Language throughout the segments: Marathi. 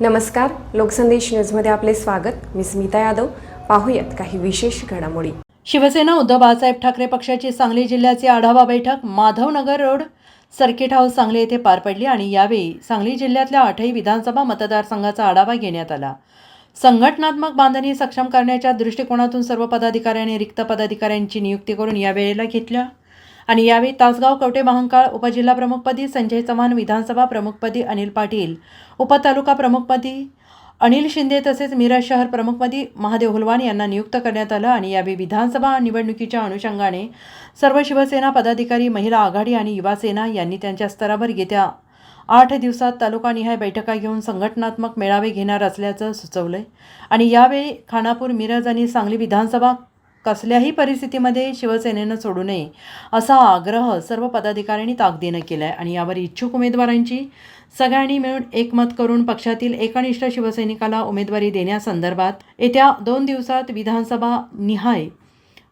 नमस्कार लोकसंदेश न्यूजमध्ये आपले स्वागत. मी स्मिता यादव. पाहूयात काही विशेष घडामोडी. शिवसेना उद्धव बाळासाहेब ठाकरे पक्षाची सांगली जिल्ह्याची आढावा बैठक Madhavnagar road circuit house Sangli येथे पार पडली आणि यावेळी सांगली जिल्ह्यातल्या आठही विधानसभा मतदारसंघाचा आढावा घेण्यात आला. संघटनात्मक बांधणी सक्षम करण्याच्या दृष्टिकोनातून सर्व पदाधिकाऱ्यांनी रिक्त पदाधिकाऱ्यांची नियुक्ती करून या वेळेला घेतल्या. आणि यावेळी तासगाव कवटे महांकाळ उपजिल्हा प्रमुखपदी संजय चव्हाण विधानसभा प्रमुखपदी अनिल पाटील उपतालुका प्रमुखपदी अनिल शिंदे तसेच मिरज शहर प्रमुखपदी महादेव हुलवान यांना नियुक्त करण्यात आलं आणि यावेळी विधानसभा निवडणुकीच्या अनुषंगाने सर्व शिवसेना पदाधिकारी महिला आघाडी आणि युवासेना यांनी त्यांच्या स्तरावर येत्या आठ दिवसात तालुकानिहाय बैठका घेऊन संघटनात्मक मेळावे घेणार असल्याचं सुचवलं आणि यावेळी खानापूर मिरज आणि सांगली विधानसभा कसल्याही परिस्थितीमध्ये शिवसेनेनं सोडू नये असा आग्रह सर्व पदाधिकाऱ्यांनी ताकदीनं केला आहे आणि यावर इच्छुक उमेदवारांची सगळ्यांनी मिळून एकमत करून पक्षातील एकनिष्ठ शिवसैनिकाला उमेदवारी देण्यासंदर्भात येत्या दोन दिवसात विधानसभा निहाय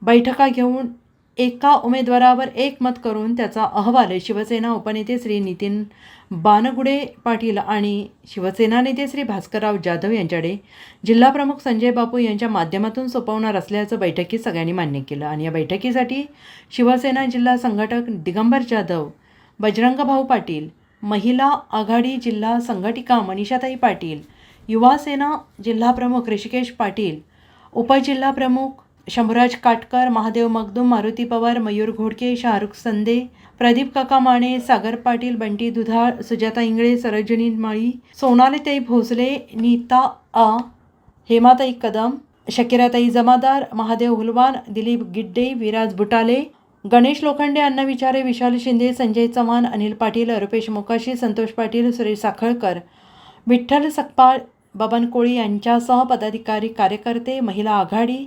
बैठका घेऊन एका उमेदवारावर एकमत करून त्याचा अहवाल शिवसेना उपनेते श्री नितीन बानगुडे पाटील आणि शिवसेना नेते श्री भास्करराव जाधव यांच्याकडे जिल्हाप्रमुख संजय बापू यांच्या माध्यमातून सोपवणार असल्याचं बैठकीत सगळ्यांनी मान्य केलं आणि या बैठकीसाठी शिवसेना जिल्हा संघटक दिगंबर जाधव बजरंगभाऊ पाटील महिला आघाडी जिल्हा संघटिका मनीषाताई पाटील युवासेना जिल्हाप्रमुख ऋषिकेश पाटील उपजिल्हाप्रमुख शंभूराज काटकर महादेव मगदूम मारुती पवार मयूर घोडके शाहरुख संदे प्रदीप काका माने सागर पाटील बंटी दुधाळ सुजाता इंगळे सरोजिनी माळी सोनालीताई भोसले नीता आ हेमाताई कदम शकिराताई जमादार महादेव हुलवान दिलीप गिड्डे विराज बुटाले गणेश लोखंडे अण्णा विचारे विशाल शिंदे संजय चव्हाण अनिल पाटील रुपेश मोकाशी संतोष पाटील सुरेश साखळकर विठ्ठल सकपाळ बबन कोळी यांच्यासह पदाधिकारी कार्यकर्ते महिला आघाडी